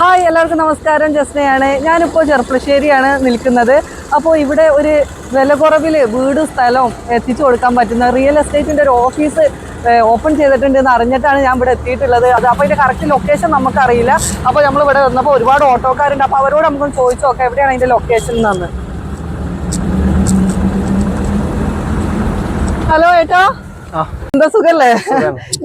Hi എല്ലാവർക്കും നമസ്കാരം. ജസ്നയാണ്. ഞാനിപ്പോൾ ചെറുപ്പശ്ശേരിയാണ് നിൽക്കുന്നത്. അപ്പോൾ ഇവിടെ ഒരു വില കുറവിൽ വീടും സ്ഥലവും എത്തിച്ചു കൊടുക്കാൻ പറ്റുന്ന റിയൽ എസ്റ്റേറ്റിന്റെ ഒരു ഓഫീസ് ഓപ്പൺ ചെയ്തിട്ടുണ്ട് എന്ന് അറിഞ്ഞിട്ടാണ് ഞാൻ ഇവിടെ എത്തിയിട്ടുള്ളത്. അത് അപ്പോൾ അതിന്റെ കറക്റ്റ് ലൊക്കേഷൻ നമുക്കറിയില്ല. അപ്പോൾ നമ്മൾ ഇവിടെ വന്നപ്പോൾ ഒരുപാട് ഓട്ടോക്കാരുണ്ട് അപ്പോൾ അവരോട് നമുക്കൊന്ന് ചോദിച്ചു നോക്കാം. എവിടെയാണ് അതിന്റെ ലൊക്കേഷൻ എന്ന്? എന്താ സുഖല്ലേ?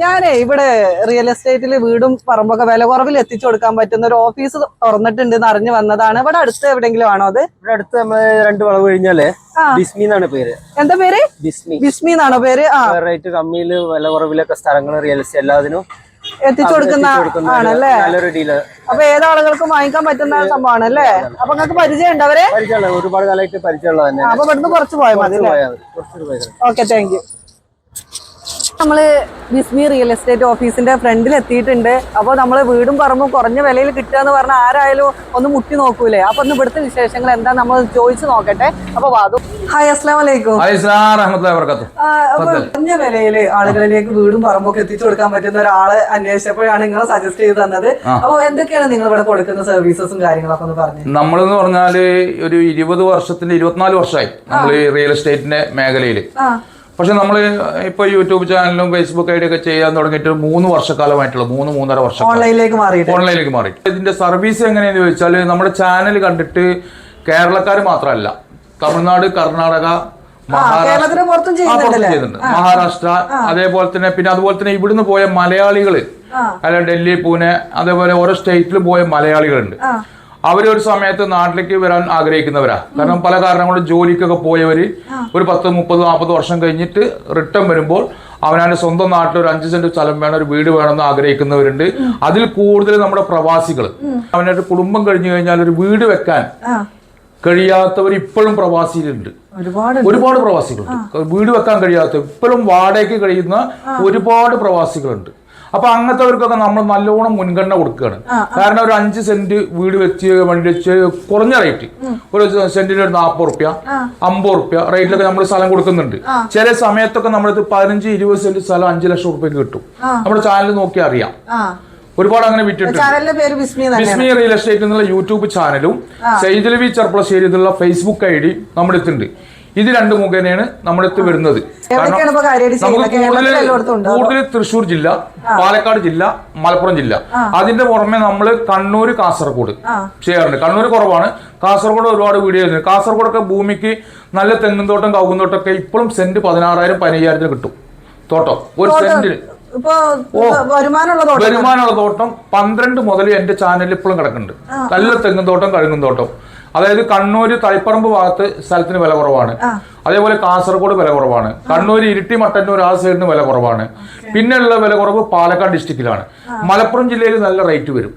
ഞാനേ ഇവിടെ റിയൽ എസ്റ്റേറ്റിൽ വീടും പറമ്പൊക്കെ വില കുറവിൽ എത്തിച്ചു കൊടുക്കാൻ പറ്റുന്ന ഒരു ഓഫീസ് തുറന്നിട്ടുണ്ട് എന്ന് അറിഞ്ഞു വന്നതാണ്. ഇവിടെ അടുത്ത് എവിടെങ്കിലും ആണോ അത്? ഇവിടെ അടുത്ത് നമ്മൾ രണ്ട് വളവ് കഴിഞ്ഞാലേ. ബിസ്മി എന്നാണ് പേര്. എന്താ പേര്? ബിസ്മി. ബിസ്മി എന്നാണോ പേര്? ആ. റേറ്റ് കമ്മിയിൽ വില കുറവിലൊക്കെ സ്ഥലങ്ങൾ റിയൽ എസ്റ്റേറ്റ് എല്ലാത്തിനും എത്തിച്ചു കൊടുക്കുന്ന ആണല്ലേ? അപ്പൊ ഏതാളുകൾക്കും വാങ്ങിക്കാൻ പറ്റുന്ന സംഭവമാണ് അല്ലേ അപ്പൊ നിങ്ങൾക്ക് പരിചയം ഉണ്ട് അവരെ ഒരുപാട് കാലമായിട്ട് പരിചയമുള്ള അപ്പൊ ഇവിടുന്ന് കുറച്ച് പോയാൽ മതി ഓക്കെ താങ്ക് യു നമ്മൾ വിസ്മി റിയൽ എസ്റ്റേറ്റ് ഓഫീസിന്റെ ഫ്രണ്ടിൽ എത്തിയിട്ടുണ്ട്. അപ്പോൾ നമ്മൾ വീടും പറമ്പും കുറഞ്ഞ വിലയിൽ കിട്ടുക എന്ന് പറഞ്ഞാൽ ആരായാലും ഒന്ന് മുട്ടി നോക്കൂലേ. അപ്പൊ ഒന്ന് ഇവിടുത്തെ വിശേഷങ്ങൾ എന്താ നമ്മൾ ചോദിച്ചു നോക്കട്ടെ. അപ്പൊ വാദു ഹായ് അസ്ലാം വലൈക്കും കുറഞ്ഞ വിലയിൽ ആളുകളിലേക്ക് വീടും പറമ്പൊക്കെ എത്തിച്ചു കൊടുക്കാൻ പറ്റുന്ന ഒരാളെ അന്വേഷിച്ചപ്പോഴാണ് നിങ്ങളെ സജസ്റ്റ് ചെയ്ത് തന്നത്. അപ്പൊ എന്തൊക്കെയാണ് നിങ്ങൾ ഇവിടെ കൊടുക്കുന്ന സർവീസസും കാര്യങ്ങളൊക്കെ ഒന്ന് പറഞ്ഞു നമ്മളെന്ന് പറഞ്ഞാൽ ഒരു ഇരുപത് വർഷത്തിന്റെ ഇരുപത്തിനാല് വർഷമായി. നമ്മൾ ഈ റിയൽ എസ്റ്റേറ്റിന്റെ മേഖലയിൽ. പക്ഷെ നമ്മൾ ഇപ്പൊ യൂട്യൂബ് ചാനലും ഫേസ്ബുക്ക് ഐഡി ഒക്കെ ചെയ്യാൻ തുടങ്ങിയിട്ട് മൂന്ന് വർഷക്കാലമായിട്ടുള്ള. മൂന്ന് മൂന്നര വർഷം. ഓൺലൈനിലേക്ക് മാറി ഓൺലൈനിലേക്ക് മാറി. ഇതിന്റെ സർവീസ് എങ്ങനെയെന്ന് ചോദിച്ചാൽ നമ്മുടെ ചാനൽ കണ്ടിട്ട് കേരളക്കാർ മാത്രമല്ല. തമിഴ്നാട് കർണാടക മഹാരാഷ്ട്ര. മഹാരാഷ്ട്ര അതേപോലെ തന്നെ പിന്നെ അതുപോലെ തന്നെ ഇവിടുന്ന് പോയ മലയാളികൾ. അല്ല ഡൽഹി പൂനെ അതേപോലെ ഓരോ സ്റ്റേറ്റിൽ പോയ മലയാളികളുണ്ട്. അവരൊരു സമയത്ത് നാട്ടിലേക്ക് വരാൻ ആഗ്രഹിക്കുന്നവരാ. കാരണം പല കാരണങ്ങളും ജോലിക്കൊക്കെ പോയവര് ഒരു പത്ത് മുപ്പത് നാൽപ്പത് വർഷം കഴിഞ്ഞിട്ട് റിട്ടേൺ വരുമ്പോൾ അവനവന്റെ സ്വന്തം നാട്ടിൽ ഒരു അഞ്ച് സെന്റ് സ്ഥലം വേണം ഒരു വീട് വേണമെന്ന് ആഗ്രഹിക്കുന്നവരുണ്ട്. അതിൽ കൂടുതൽ നമ്മുടെ പ്രവാസികൾ അവനൊരു കുടുംബം കഴിഞ്ഞു കഴിഞ്ഞാൽ ഒരു വീട് വെക്കാൻ കഴിയാത്തവർ ഇപ്പോഴും പ്രവാസിയിലുണ്ട്. ഒരുപാട് ഒരുപാട് പ്രവാസികളുണ്ട്. വീട് വെക്കാൻ കഴിയാത്ത ഇപ്പോഴും വാടകയ്ക്ക് കഴിയുന്ന ഒരുപാട് പ്രവാസികളുണ്ട്. അപ്പൊ അങ്ങനത്തെവർക്കൊക്കെ നമ്മൾ നല്ലോണം മുൻഗണന കൊടുക്കുകയാണ്. കാരണം ഒരു അഞ്ച് സെന്റ് വീട് വെച്ച് വണ്ടി വെച്ച് കുറഞ്ഞ റേറ്റ്. ഒരു സെന്റിന് ഒരു നാൽപ്പത് റുപ്യ അമ്പത് റുപ്യ റേറ്റിലൊക്കെ നമ്മൾ സ്ഥലം കൊടുക്കുന്നുണ്ട്. ചില സമയത്തൊക്കെ നമ്മളിത് പതിനഞ്ച് ഇരുപത് സെന്റ് സ്ഥലം അഞ്ച് ലക്ഷം റുപ്യക്ക് കിട്ടും. നമ്മുടെ ചാനൽ നോക്കി അറിയാം. ഒരുപാട് അങ്ങനെ വിറ്റിട്ടുണ്ട്. ബിസ്മി റിയൽ എസ്റ്റേറ്റ് എന്നുള്ള യൂട്യൂബ് ചാനലും സൈജലവി ചെർപ്പളശ്ശേരി എന്നുള്ള ഫേസ്ബുക്ക് ഐ ഡി നമ്മുടെ ഇത് രണ്ട് മുഖേനയാണ് നമ്മളെത്തി വരുന്നത്. നമുക്ക് കൂടുതൽ കൂടുതൽ തൃശ്ശൂർ ജില്ല പാലക്കാട് ജില്ല മലപ്പുറം ജില്ല. അതിന്റെ പുറമെ നമ്മൾ കണ്ണൂർ കാസർഗോഡ് ചെയ്യാറുണ്ട്. കണ്ണൂർ കുറവാണ്. കാസർഗോഡ് ഒരുപാട് വീഡിയോ ചെയ്യുന്നുണ്ട്. കാസർഗോഡൊക്കെ ഭൂമിക്ക് നല്ല തെങ്ങും തോട്ടം കവുങ്ങും തോട്ടം ഒക്കെ ഇപ്പോഴും സെന്റ് പതിനാറായിരം പതിനയ്യായിരത്തിന് കിട്ടും. തോട്ടം. ഒരു സെന്റിന് ഇപ്പൊ വരുമാനമുള്ള തോട്ടം. വരുമാനമുള്ള തോട്ടം പന്ത്രണ്ട് മുതൽ എന്റെ ചാനലിൽ ഇപ്പോഴും കിടക്കുന്നുണ്ട്. നല്ല തെങ്ങും തോട്ടം കഴുകും തോട്ടം. അതായത് കണ്ണൂര് തളിപ്പറമ്പ് ഭാഗത്ത് സ്ഥലത്തിന് വില കുറവാണ്. അതേപോലെ കാസർഗോഡ് വില കുറവാണ്. കണ്ണൂർ ഇരിട്ടി മട്ടന്നൂർ ആ സൈഡിന് വില കുറവാണ്. പിന്നെയുള്ള വില കുറവ് പാലക്കാട് ഡിസ്ട്രിക്റ്റിലാണ്. മലപ്പുറം ജില്ലയിൽ നല്ല റേറ്റ് വരും.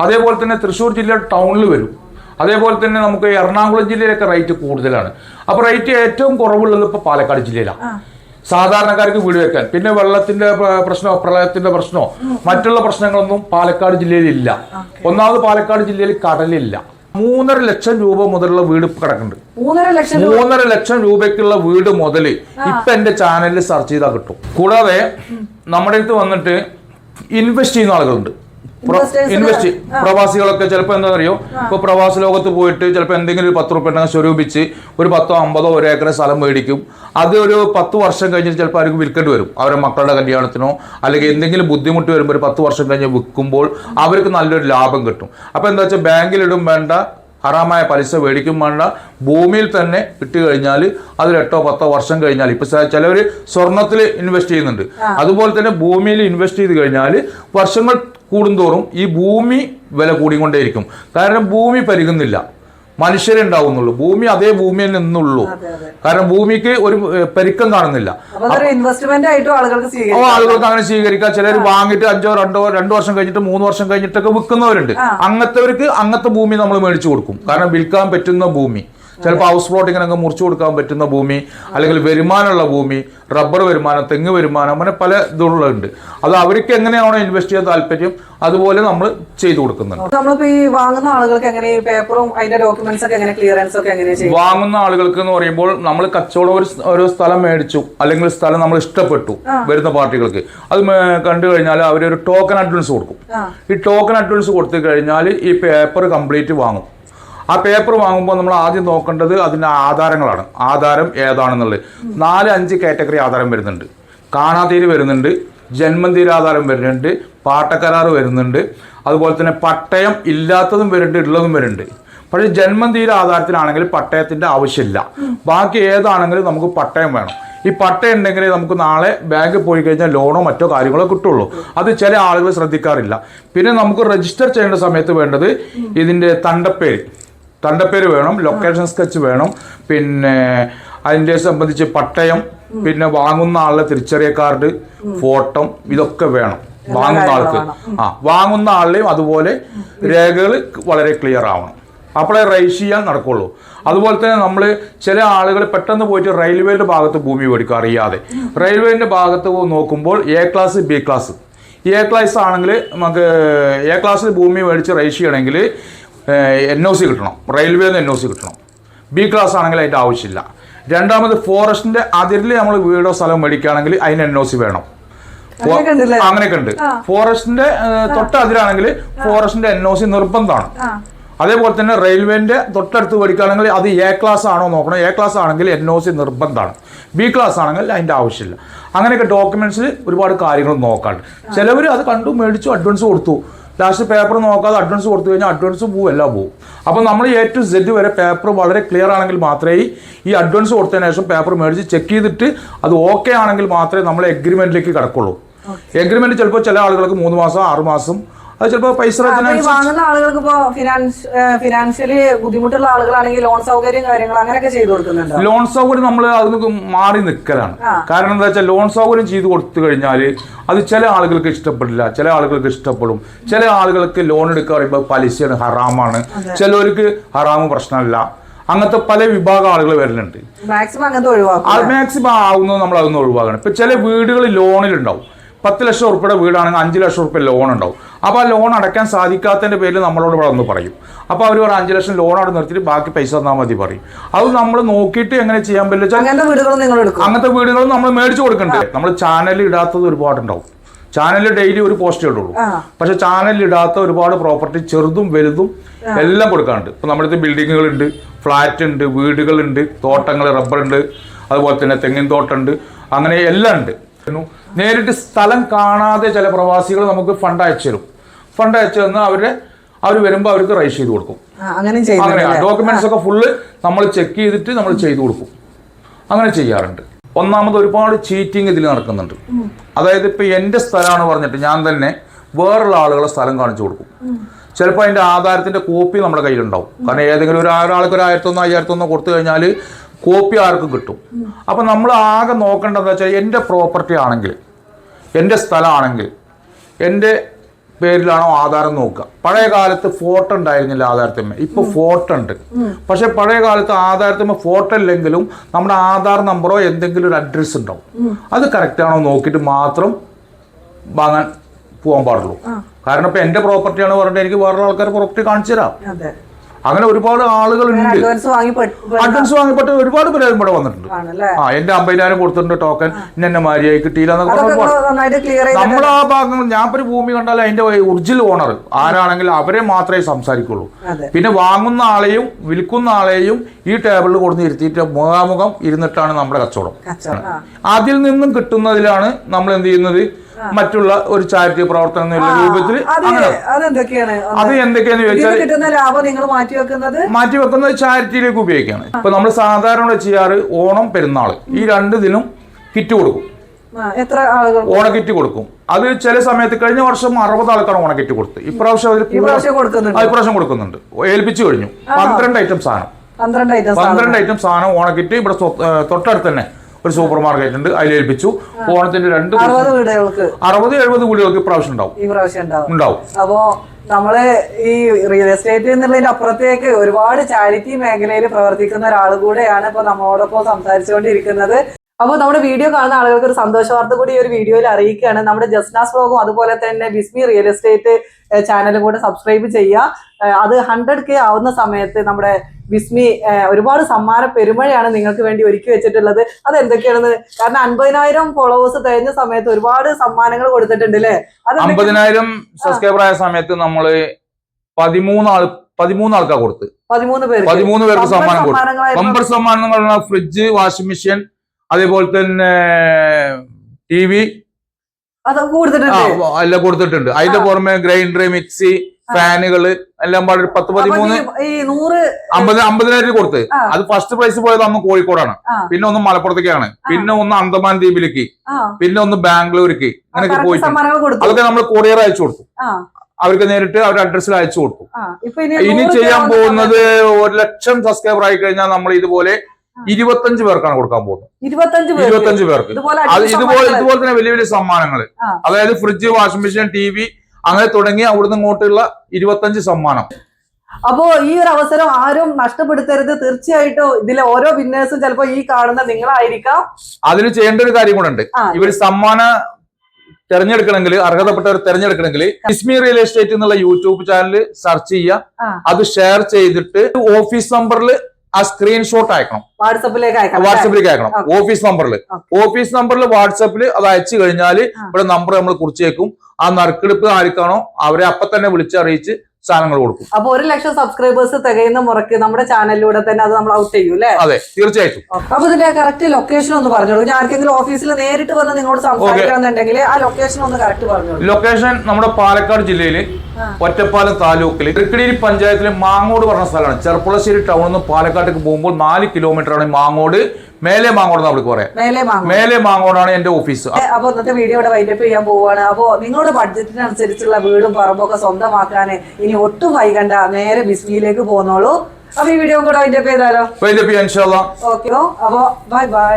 അതേപോലെ തന്നെ തൃശ്ശൂർ ജില്ല ടൗണിൽ വരും. അതേപോലെ തന്നെ നമുക്ക് എറണാകുളം ജില്ലയിലൊക്കെ റേറ്റ് കൂടുതലാണ്. അപ്പോൾ റേറ്റ് ഏറ്റവും കുറവുള്ളത് ഇപ്പോൾ പാലക്കാട് ജില്ലയിലാണ് സാധാരണക്കാർക്ക് വീട് വെക്കാൻ. പിന്നെ വെള്ളത്തിന്റെ പ്ര- പ്രശ്നമോ പ്രളയത്തിന്റെ പ്രശ്നമോ മറ്റുള്ള പ്രശ്നങ്ങളൊന്നും പാലക്കാട് ജില്ലയിൽ ഇല്ല. ഒന്നാമത് പാലക്കാട് ജില്ലയിൽ കടലില്ല. മൂന്നര ലക്ഷം രൂപ മുതലുള്ള വീട് കിടക്കുന്നുണ്ട്. മൂന്നര ലക്ഷം രൂപയ്ക്കുള്ള വീട് മുതൽ ഇപ്പൊ എന്റെ ചാനലിൽ സെർച്ച് ചെയ്താൽ കിട്ടും. കൂടാതെ നമ്മുടെ അടുത്ത് വന്നിട്ട് ഇൻവെസ്റ്റ് ചെയ്യുന്ന ആളുകളുണ്ട്. ഇൻവെസ്റ്റ് പ്രവാസികളൊക്കെ ചിലപ്പോൾ എന്താ അറിയോ? ഇപ്പൊ പ്രവാസ ലോകത്ത് പോയിട്ട് ചിലപ്പോൾ എന്തെങ്കിലും ഒരു പത്ത് റുപ്യ ഉണ്ടെങ്കിൽ സ്വരൂപിച്ച് ഒരു പത്തോ അമ്പതോ ഒരു ഏക്കർ സ്ഥലം മേടിക്കും. അത് ഒരു പത്ത് വർഷം കഴിഞ്ഞിട്ട് ചിലപ്പോൾ അവർക്ക് വിൽക്കേണ്ടി വരും. അവരെ മക്കളുടെ കല്യാണത്തിനോ അല്ലെങ്കിൽ എന്തെങ്കിലും ബുദ്ധിമുട്ട് വരുമ്പോൾ ഒരു പത്ത് വർഷം കഴിഞ്ഞ് വിൽക്കുമ്പോൾ അവർക്ക് നല്ലൊരു ലാഭം കിട്ടും. അപ്പൊ എന്താ വെച്ചാൽ ബാങ്കിലിടും വേണ്ട ഹറാമായ പലിശ മേടിക്കും വേണ്ട ഭൂമിയിൽ തന്നെ ഇട്ട് കഴിഞ്ഞാൽ അതിൽ എട്ടോ പത്തോ വർഷം കഴിഞ്ഞാൽ ഇപ്പൊ ചിലവർ സ്വർണത്തിൽ ഇൻവെസ്റ്റ് ചെയ്യുന്നുണ്ട്. അതുപോലെ തന്നെ ഭൂമിയിൽ ഇൻവെസ്റ്റ് ചെയ്ത് കഴിഞ്ഞാൽ വർഷങ്ങൾ കൂടുന്തോറും ഈ ഭൂമി വില കൂടിക്കൊണ്ടേയിരിക്കും. കാരണം ഭൂമി പരുകുന്നില്ല. മനുഷ്യരെ ഉണ്ടാവുന്നുള്ളൂ. ഭൂമി അതേ ഭൂമിയിൽ നിന്നുള്ളൂ. കാരണം ഭൂമിക്ക് ഒരു പെരുക്കം കാണുന്നില്ല. ഇൻവെസ്റ്റ്മെന്റ് ആയിട്ടും ആളുകൾക്ക് ഓ ആളുകൾക്ക് അങ്ങനെ സ്വീകരിക്കാം. ചിലർ വാങ്ങിയിട്ട് അഞ്ചോ രണ്ടോ രണ്ടു വർഷം കഴിഞ്ഞിട്ട് മൂന്ന് വർഷം കഴിഞ്ഞിട്ടൊക്കെ വിൽക്കുന്നവരുണ്ട്. അങ്ങനത്തെവർക്ക് അങ്ങനത്തെ ഭൂമി നമ്മൾ മേടിച്ചു കൊടുക്കും. കാരണം വിൽക്കാൻ പറ്റുന്ന ഭൂമി. ചിലപ്പോൾ ഹൗസ് പ്ലോട്ടിങ്ങിനൊക്കെ മുറിച്ചു കൊടുക്കാൻ പറ്റുന്ന ഭൂമി അല്ലെങ്കിൽ വരുമാനമുള്ള ഭൂമി റബ്ബർ വരുമാനം തെങ്ങ് വരുമാനം അങ്ങനെ പല ഇതുള്ളുണ്ട് അത് അവർക്ക് എങ്ങനെയാണോ ഇൻവെസ്റ്റ് ചെയ്യാൻ താല്പര്യം അതുപോലെ നമ്മൾ ചെയ്തു കൊടുക്കുന്നുണ്ട്. നമ്മളിപ്പോ ഈ വാങ്ങുന്ന ആളുകൾക്ക് എങ്ങനെ പേപ്പറും അതിന്റെ ഡോക്യുമെന്റ്സ് ഒക്കെ എങ്ങനെ ക്ലിയറൻസ് ഒക്കെ എങ്ങനെ വാങ്ങുന്ന ആളുകൾക്ക് എന്ന് പറയുമ്പോൾ നമ്മൾ കച്ചവടം ഒരു ഒരു സ്ഥലം മേടിച്ചു അല്ലെങ്കിൽ സ്ഥലം നമ്മൾ ഇഷ്ടപ്പെട്ടു വരുന്ന പാർട്ടികൾക്ക്. അത് കണ്ടു കഴിഞ്ഞാൽ അവർ ഒരു ടോക്കൺ അഡ്വാൻസ് കൊടുക്കും. ഈ ടോക്കൺ അഡ്വാൻസ് കൊടുത്തു കഴിഞ്ഞാൽ ഈ പേപ്പർ കംപ്ലീറ്റ് വാങ്ങും. ആ പേപ്പർ വാങ്ങുമ്പോൾ നമ്മൾ ആദ്യം നോക്കേണ്ടത് അതിന്റെ ആധാരങ്ങളാണ്. ആധാരം ഏതാണെന്നുള്ളത്. നാല് അഞ്ച് കാറ്റഗറി ആധാരം വരുന്നുണ്ട്. കാണാതീര് വരുന്നുണ്ട്. ജന്മന്തീര ആധാരം വരുന്നുണ്ട്. പാട്ടക്കരാർ വരുന്നുണ്ട്. അതുപോലെ തന്നെ പട്ടയം ഇല്ലാത്തതും വരുന്നുണ്ട് ഉള്ളതും വരുന്നുണ്ട്. പക്ഷേ ജന്മന്തീര തീര ആധാരത്തിനാണെങ്കിൽ പട്ടയത്തിന്റെ ആവശ്യമില്ല. ബാക്കി ഏതാണെങ്കിലും നമുക്ക് പട്ടയം വേണം. ഈ പട്ടയം ഉണ്ടെങ്കിൽ നമുക്ക് നാളെ ബാങ്കിൽ പോയി കഴിഞ്ഞാൽ ലോണോ മറ്റോ കാര്യങ്ങളോ കിട്ടുള്ളൂ. അത് ചില ആളുകൾ ശ്രദ്ധിക്കാറില്ല. പിന്നെ നമുക്ക് രജിസ്റ്റർ ചെയ്യേണ്ട സമയത്ത് വേണ്ടത് ഇതിന്റെ തണ്ടപ്പേര്. തണ്ടപ്പേര് വേണം ലൊക്കേഷൻ സ്കെച്ച് വേണം. പിന്നെ അതിന്റെ സംബന്ധിച്ച് പട്ടയം പിന്നെ വാങ്ങുന്ന ആളുടെ തിരിച്ചറിയ കാർഡ് ഫോട്ടോ ഇതൊക്കെ വേണം. വാങ്ങുന്ന ആൾക്ക്. ആ വാങ്ങുന്ന ആളുടെയും അതുപോലെ രേഖകൾ വളരെ ക്ലിയർ ആവണം. അപ്പോഴേ റൈസ് ചെയ്യാൻ നടക്കുള്ളൂ. അതുപോലെ തന്നെ നമ്മൾ ചില ആളുകൾ പെട്ടെന്ന് പോയിട്ട് റെയിൽവേയുടെ ഭാഗത്ത് ഭൂമി മേടിക്കുക അറിയാതെ. റെയിൽവേന്റെ ഭാഗത്ത് നോക്കുമ്പോൾ A class B class A class ആണെങ്കിൽ നമുക്ക് എ ക്ലാസ് ഭൂമി മേടിച്ച് റൈസ് ചെയ്യണമെങ്കിൽ എൻ ഒ സി കിട്ടണം. റെയിൽവേന്ന് എൻ ഒ സി കിട്ടണം. ബി ക്ലാസ് ആണെങ്കിൽ അതിന്റെ ആവശ്യമില്ല. രണ്ടാമത് ഫോറസ്റ്റിന്റെ അതിരിൽ നമ്മൾ വീടോ സ്ഥലം മേടിക്കുകയാണെങ്കിൽ അതിന് എൻ ഒ സി വേണം. അങ്ങനെയൊക്കെ ഉണ്ട് ഫോറസ്റ്റിന്റെ തൊട്ട് അതിരാണെങ്കിൽ ഫോറസ്റ്റിന്റെ എൻ ഒ സി നിർബന്ധമാണ്. അതേപോലെ തന്നെ റെയിൽവേന്റെ തൊട്ടടുത്ത് മേടിക്കുകയാണെങ്കിൽ അത് എ ക്ലാസ് ആണോ നോക്കണം. എ ക്ലാസ് ആണെങ്കിൽ എൻ ഒ സി നിർബന്ധമാണ്. ബി ക്ലാസ് ആണെങ്കിൽ അതിന്റെ ആവശ്യമില്ല. അങ്ങനെയൊക്കെ ഡോക്യുമെന്റ്സിൽ ഒരുപാട് കാര്യങ്ങൾ നോക്കാണ്ട്. ചിലവർ അത് കണ്ടു മേടിച്ചു അഡ്വാൻസ് കൊടുത്തു. ലാസ്റ്റ് പേപ്പർ നോക്കാതെ അഡ്വാൻസ് കൊടുത്തു കഴിഞ്ഞാൽ അഡ്വാൻസ് പോവും എല്ലാം പോവും. അപ്പോൾ നമ്മൾ എ ടു സെഡ് വരെ പേപ്പർ വളരെ ക്ലിയർ ആണെങ്കിൽ മാത്രമേ ഈ അഡ്വാൻസ് കൊടുത്തതിന് ശേഷം പേപ്പർ മേടിച്ച് ചെക്ക് ചെയ്തിട്ട് അത് ഓക്കെ ആണെങ്കിൽ മാത്രമേ നമ്മൾ എഗ്രിമെന്റിലേക്ക് കിടക്കുള്ളൂ. എഗ്രിമെന്റ് ചിലപ്പോൾ ചില ആളുകൾക്ക് മൂന്ന് മാസം ആറ് മാസം അത് ചിലപ്പോൾ പൈസ വാങ്ങുന്ന ആളുകൾക്ക് ഇപ്പോ ഫിനാൻസ് ഫിനാൻഷ്യലി ബുദ്ധിമുട്ടുള്ള ആളുകളാണെങ്കിൽ ലോൺ സൗകര്യം കാര്യങ്ങൾ അങ്ങനെയൊക്കെ ചെയ്തു കൊടുക്കുന്നുണ്ട്? ലോൺ സൗകര്യം നമ്മൾ അതിന് മാറി നിൽക്കലാണ്. കാരണം എന്താ വെച്ചാൽ ലോൺ സൗകര്യം ചെയ്തു കൊടുത്തു കഴിഞ്ഞാൽ അത് ചില ആളുകൾക്ക് ഇഷ്ടപ്പെടില്ല ചില ആളുകൾക്ക് ഇഷ്ടപ്പെടും. ചില ആളുകൾക്ക് ലോൺ എടുക്കുക പറയുമ്പോൾ പലിശയാണ് ഹറാമാണ്. ചിലവർക്ക് ഹറാമ് പ്രശ്നമല്ല. അങ്ങനത്തെ പല വിഭാഗം ആളുകൾ വരുന്നുണ്ട്. മാക്സിമം ആവുന്നത് നമ്മൾ അതൊന്നും ഒഴിവാക്കണം. ഇപ്പൊ ചില വീടുകൾ ലോണിലുണ്ടാവും പത്ത് ലക്ഷം ഉറുപ്പിയുടെ വീടാണെങ്കിൽ അഞ്ച് ലക്ഷം ഉറുപ്പ്യ ലോൺ ഉണ്ടാവും. അപ്പോൾ ആ ലോൺ അടയ്ക്കാൻ സാധിക്കാത്തതിന്റെ പേരിൽ നമ്മളോട് ഇവിടെ ഒന്ന് പറയും. അപ്പോൾ അവർ ഒരു അഞ്ച് ലക്ഷം ലോൺ അവിടെ നിർത്തിയിട്ട് ബാക്കി പൈസ തന്നാൽ മതി പറയും. അത് നമ്മൾ നോക്കിയിട്ട് എങ്ങനെ ചെയ്യാൻ പറ്റില്ല അങ്ങനത്തെ വീടുകൾ നിങ്ങൾ എടുക്കും. അങ്ങനത്തെ വീടുകൾ നമ്മൾ മേടിച്ചു കൊടുക്കണ്ടേ? നമ്മൾ ചാനൽ ഇടാത്തത് ഒരുപാടുണ്ടാവും. ചാനലിൽ ഡെയിലി ഒരു പോസ്റ്റ് ഇടുള്ളൂ. പക്ഷെ ചാനലിൽ ഇടാത്ത ഒരുപാട് പ്രോപ്പർട്ടി ചെറുതും വലുതും എല്ലാം കൊടുക്കാറുണ്ട് ഇപ്പം നമ്മുടെ ബിൽഡിങ്ങുകളുണ്ട് ഫ്ലാറ്റ് ഉണ്ട് വീടുകളുണ്ട് തോട്ടങ്ങൾ റബ്ബർ ഉണ്ട് അതുപോലെ തന്നെ തെങ്ങിൻ തോട്ടമുണ്ട് അങ്ങനെ എല്ലാം ഉണ്ട്. പിന്നെ നേരിട്ട് സ്ഥലം കാണാതെ ചില പ്രവാസികൾ നമുക്ക് ഫണ്ട് അയച്ചു തരും. ഫണ്ട് അയച്ചു തന്നാൽ അവരെ അവർ വരുമ്പോൾ അവർക്ക് റൈസ് ചെയ്ത് കൊടുക്കും. അങ്ങനെ ഡോക്യുമെന്റ്സ് ഒക്കെ ഫുള്ള് നമ്മൾ ചെക്ക് ചെയ്തിട്ട് നമ്മൾ ചെയ്തു കൊടുക്കും. അങ്ങനെ ചെയ്യാറുണ്ട്. ഒന്നാമത് ഒരുപാട് ചീറ്റിംഗ് ഇതിൽ നടക്കുന്നുണ്ട്. അതായത് ഇപ്പൊ എന്റെ സ്ഥലമാണ് പറഞ്ഞിട്ട് ഞാൻ തന്നെ വേറുള്ള ആളുകളെ സ്ഥലം കാണിച്ചു കൊടുക്കും. ചിലപ്പോൾ അതിന്റെ ആധാരത്തിന്റെ കോപ്പി നമ്മുടെ കയ്യിലുണ്ടാവും. കാരണം ഏതെങ്കിലും ഒരു ഒരാൾക്ക് ഒരു ആയിരത്തൊന്നോ അയ്യായിരത്തൊന്നോ കൊടുത്തു കഴിഞ്ഞാൽ കോപ്പി ആർക്കും കിട്ടും. അപ്പോൾ നമ്മൾ ആകെ നോക്കേണ്ടതെന്ന് വെച്ചാൽ എന്റെ പ്രോപ്പർട്ടി ആണെങ്കിൽ എന്റെ സ്ഥലമാണെങ്കിൽ എന്റെ പേരിലാണോ ആധാരം നോക്കുക. പഴയ കാലത്ത് ഫോട്ടോ ഉണ്ടായിരുന്നില്ല ആധാരത്തിന്മേ ഇപ്പൊ ഫോട്ടോ ഉണ്ട്. പക്ഷെ പഴയ കാലത്ത് ആധാരത്തിന്മേ ഫോട്ടോ ഇല്ലെങ്കിലും നമ്മുടെ ആധാർ നമ്പറോ എന്തെങ്കിലും ഒരു അഡ്രസ്സ് ഉണ്ടാവും. അത് കറക്റ്റ് ആണോ നോക്കിയിട്ട് മാത്രം വാങ്ങാൻ പോകാൻ പാടുള്ളൂ. കാരണം ഇപ്പൊ എന്റെ പ്രോപ്പർട്ടിയാണ് പറഞ്ഞിട്ട് എനിക്ക് വേറൊരു ആൾക്കാർ പ്രോപ്പർട്ടി കാണിച്ചു തരാം. അങ്ങനെ ഒരുപാട് ആളുകൾ ഉണ്ട് അഡ്വാൻസ് വാങ്ങിപ്പെട്ട് ഒരുപാട് പേരും ഇവിടെ വന്നിട്ടുണ്ട്. ആ എന്റെ അമ്പതിനായിരം കൊടുത്തിട്ടുണ്ട് ടോക്കൻ ഇന്ന എന്നെ മാരിയായി കിട്ടിയില്ല നമ്മൾ ആ ഭാഗങ്ങൾ ഞാൻ ഒരു ഭൂമി കണ്ടാൽ അതിന്റെ ഒറിജിനൽ ഓണർ ആരാണെങ്കിൽ അവരെ മാത്രമേ സംസാരിക്കുള്ളൂ. പിന്നെ വാങ്ങുന്ന ആളെയും വിൽക്കുന്ന ആളെയും ഈ ടേബിളിൽ കൊടുന്ന് ഇരുത്തിയിട്ട് മുഖാമുഖം ഇരുന്നിട്ടാണ് നമ്മുടെ കച്ചവടം. അതിൽ നിന്നും കിട്ടുന്നതിലാണ് നമ്മൾ എന്ത് ചെയ്യുന്നത്? മറ്റുള്ള ഒരു ചാരിറ്റി പ്രവർത്തനം എന്നുള്ള രൂപത്തിൽ അത് അങ്ങനെ അത് എന്തൊക്കെയാന്ന് ചോദിച്ചാൽ കിട്ടുന്ന ലാഭം നിങ്ങൾ മാറ്റി വെക്കുന്നത്? ചാരിറ്റിയിലേക്ക് ഉപയോഗിക്കുകയാണ് ഇപ്പൊ നമ്മൾ സാധാരണ ചെയ്യാറ് ഓണം പെരുന്നാൾ ഈ രണ്ട് ദിനം കിറ്റ് കൊടുക്കും. ഓണക്കിറ്റ് കൊടുക്കും. അത് ചില സമയത്ത് കഴിഞ്ഞ വർഷം അറുപത് ആൾക്കാണ് ഓണക്കിറ്റ് കൊടുത്ത്. ഇപ്രാവശ്യം അതിൽ ഇപ്രാവശ്യം കൊടുക്കുന്നുണ്ട്. ഏൽപ്പിച്ചു കഴിഞ്ഞു. പന്ത്രണ്ട് ഐറ്റം സാധനം പന്ത്രണ്ട് ഐറ്റം സാധനം ഓണക്കിറ്റ്. ഇവിടെ തൊട്ടടുത്ത് തന്നെ ഒരു സൂപ്പർ മാർക്കറ്റ് ഉണ്ട്. അതിൽ ഏൽപ്പിച്ചു. ഓണത്തിന്റെ രണ്ട് അറുപത് വീടുകൾക്ക്. അറുപത് എഴുപത് വീടുകൾക്ക് ഇപ്രാവശ്യം ഉണ്ടാവും. ഈ പ്രാവശ്യം ഉണ്ടാവും. ഉണ്ടാവും. അപ്പോ നമ്മൾ ഈ റിയൽ എസ്റ്റേറ്റ് എന്നുള്ളതിന്റെ അപ്പുറത്തേക്ക് ഒരുപാട് ചാരിറ്റി മേഖലയിൽ പ്രവർത്തിക്കുന്ന ഒരാൾ കൂടെയാണ് ഇപ്പൊ നമ്മളോടൊപ്പം സംസാരിച്ചുകൊണ്ടിരിക്കുന്നത്. അപ്പോൾ നമ്മുടെ വീഡിയോ കാണുന്ന ആളുകൾക്ക് ഒരു സന്തോഷ വാർത്ത കൂടി ഈ ഒരു വീഡിയോയിൽ അറിയിക്കുകയാണ്. നമ്മുടെ ജസ്നാസ് ബ്ലോഗും അതുപോലെ തന്നെ ബിസ്മി റിയൽ എസ്റ്റേറ്റ് ചാനലും കൂടെ സബ്സ്ക്രൈബ് ചെയ്യുക. അത് ഹൺഡ്രഡ് കെ ആവുന്ന സമയത്ത് നമ്മുടെ ഏഹ് ഒരുപാട് സമ്മാന പെരുമഴയാണ് നിങ്ങൾക്ക് വേണ്ടി ഒരുക്കി വെച്ചിട്ടുള്ളത്. അത് എന്തൊക്കെയാണെന്ന് കാരണം അൻപതിനായിരം ഫോളോവേഴ്സ് തികഞ്ഞ സമയത്ത് ഒരുപാട് സമ്മാനങ്ങൾ കൊടുത്തിട്ടുണ്ട് അല്ലേ? അത് അമ്പതിനായിരം സബ്സ്ക്രൈബർ ആയ സമയത്ത് നമ്മൾ പതിമൂന്നാൾ പതിമൂന്ന് ആൾക്കാർ കൊടുത്ത്. പതിമൂന്ന് പേര് പതിമൂന്ന് പേർക്ക് സമ്മാനം കൊടുത്തു. ബമ്പർ സമ്മാനം ഫ്രിഡ്ജ് വാഷിംഗ് മെഷീൻ അതേപോലെ തന്നെ ടി വി. കൊടുത്തിട്ടുണ്ട്. അതിന്റെ പുറമെ ഗ്രൈൻഡർ മിക്സി ഫാനുകൾ എല്ലാം പാടെ ഒരു പത്ത് പതിമൂന്ന് അമ്പത് അമ്പതിനായിരം കൊടുത്ത്. അത് ഫസ്റ്റ് പ്രൈസ് പോയത് അന്ന് കോഴിക്കോടാണ്. പിന്നെ ഒന്ന് മലപ്പുറത്തേക്കാണ്. പിന്നെ ഒന്ന് അന്തമാൻ ദ്വീപിലേക്ക്. പിന്നെ ഒന്ന് ബാംഗ്ലൂർക്ക്. അങ്ങനെയൊക്കെ പോയിട്ട് അതൊക്കെ നമ്മൾ കൊറിയർ അയച്ചു കൊടുത്തു. അവർക്ക് നേരിട്ട് അവരുടെ അഡ്രസ്സിൽ അയച്ചു കൊടുത്തു. ഇനി ചെയ്യാൻ പോകുന്നത് ഒരു ലക്ഷം സബ്സ്ക്രൈബർ ആയി കഴിഞ്ഞാൽ നമ്മൾ ഇതുപോലെ ഇരുപത്തഞ്ച് പേർക്കാണ് കൊടുക്കാൻ പോകുന്നത്. ഇരുപത്തഞ്ച് പേർക്ക്. ഇതുപോലെ അത് ഇതുപോലെ ഇതുപോലെ തന്നെ വലിയ വലിയ സമ്മാനങ്ങൾ അതായത് fridge washing machine T V അങ്ങനെ തുടങ്ങി അവിടുന്ന് ഇങ്ങോട്ടുള്ള ഇരുപത്തഞ്ച് സമ്മാനം. അപ്പോ ഈ ഒരു അവസരം ആരും നഷ്ടപ്പെടുത്തരുത്. തീർച്ചയായിട്ടും ഇതിലെ ഓരോ വിന്നേഴ്സും ചിലപ്പോ ഈ കാണുന്ന നിങ്ങളായിരിക്കാം. അതിന് ചെയ്യേണ്ട ഒരു കാര്യം കൂടെ ഉണ്ട്. ഇവർ സമ്മാന തെരഞ്ഞെടുക്കണമെങ്കിൽ അർഹതപ്പെട്ടവർ തെരഞ്ഞെടുക്കണമെങ്കിൽ ഇസ്മി റിയൽ എസ്റ്റേറ്റ് എന്നുള്ള യൂട്യൂബ് ചാനൽ സെർച്ച് ചെയ്യുക. അത് ഷെയർ ചെയ്തിട്ട് ഓഫീസ് നമ്പറിൽ ആ സ്ക്രീൻഷോട്ട് അയക്കണം. വാട്സപ്പിലേക്ക് അയക്കാം വാട്സപ്പിലേക്ക് അയക്കണം. ഓഫീസ് നമ്പറിൽ ഓഫീസ് നമ്പറിൽ വാട്സപ്പിൽ അത് അയച്ചു കഴിഞ്ഞാൽ. ഇവിടെ നമ്പർ നമ്മൾ കുറിച്ചേക്കും ആ നറുക്കെടുപ്പ് ആർക്കാണോ അവരെ അപ്പൊ തന്നെ വിളിച്ചറിയിച്ച് സാധനങ്ങൾ കൊടുക്കും. അപ്പൊ ഒരു ലക്ഷം സബ്സ്ക്രൈബേഴ്സ് തികയുന്ന മുറയ്ക്ക് നമ്മുടെ ചാനലിലൂടെ തന്നെ അത് നമ്മൾ ഔട്ട് ചെയ്യും അല്ലേ അതെ തീർച്ചയായിട്ടും. അപ്പൊ ഇതിന്റെ കറക്റ്റ് ലൊക്കേഷൻ ഒന്ന് പറഞ്ഞോളൂ. ഞാൻ ആർക്കെങ്കിലും ഓഫീസിൽ നേരിട്ട് വന്ന് നിങ്ങളോട് സംസാരിക്കണമെന്നുണ്ടെങ്കിൽ ആ ലൊക്കേഷൻ ഒന്ന് കറക്റ്റ് പറഞ്ഞോളൂ. ലൊക്കേഷൻ നമ്മുടെ പാലക്കാട് ജില്ലയിൽ ഒറ്റപ്പാലം താലൂക്കിൽ തൃക്കടിയിൽ പഞ്ചായത്തിലെ മാങ്ങോട് പറഞ്ഞ സ്ഥലമാണ്. ചെർപ്പുളശ്ശേരി ടൗണിൽ നിന്ന് പാലക്കാട്ടേക്ക് പോകുമ്പോൾ നാല് കിലോമീറ്റർ ആണ് മാങ്ങോട് മേലെ മാങ്ങോട് അവിടെ പറയാം. മേലെ മാങ്ങോടാണ് എന്റെ ഓഫീസ്. അപ്പൊ ഇന്നത്തെ വീഡിയോ ഇവിടെ വൈൻഡപ്പ് ചെയ്യാൻ പോവുകയാണ് അപ്പൊ നിങ്ങളുടെ ബഡ്ജറ്റിനനുസരിച്ചുള്ള വീടും പറമ്പും ഒക്കെ സ്വന്തമാക്കാൻ ഇനി ഒട്ടും വൈകണ്ട. നേരെ ബിസ്മിയിലേക്ക് പോന്നോളൂ. അപ്പൊ ഈ വീഡിയോ കൂടെ വൈൻഡപ്പ് ചെയ്താലോ? വൈൻഡപ്പ് ഓക്കെ അപ്പൊ ബൈ ബൈ